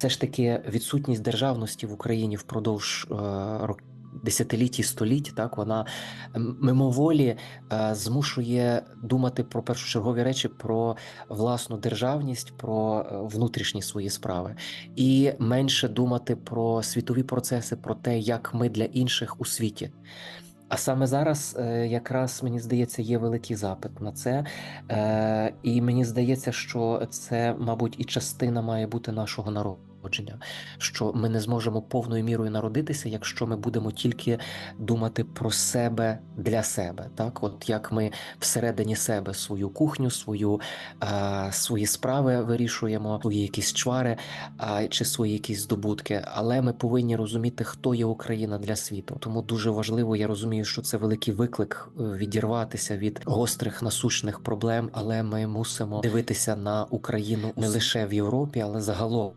Все ж таки відсутність державності в Україні впродовж е, рок- десятиліть і століть, так вона мимоволі е, змушує думати про першочергові речі, про власну державність, про е, внутрішні свої справи, і менше думати про світові процеси, про те, як ми для інших у світі. А саме зараз, е, якраз мені здається, є великий запит на це. Е, І мені здається, що це, мабуть, і частина має бути нашого народження, що ми не зможемо повною мірою народитися, якщо ми будемо тільки думати про себе для себе. Так, от як ми всередині себе свою кухню, свою, е, свої справи вирішуємо, свої якісь чвари а, чи свої якісь здобутки, але ми повинні розуміти, хто є Україна для світу. Тому дуже важливо, я розумію, що це великий виклик е, відірватися від гострих насущних проблем, але ми мусимо дивитися на Україну не лише в Європі, але загалом.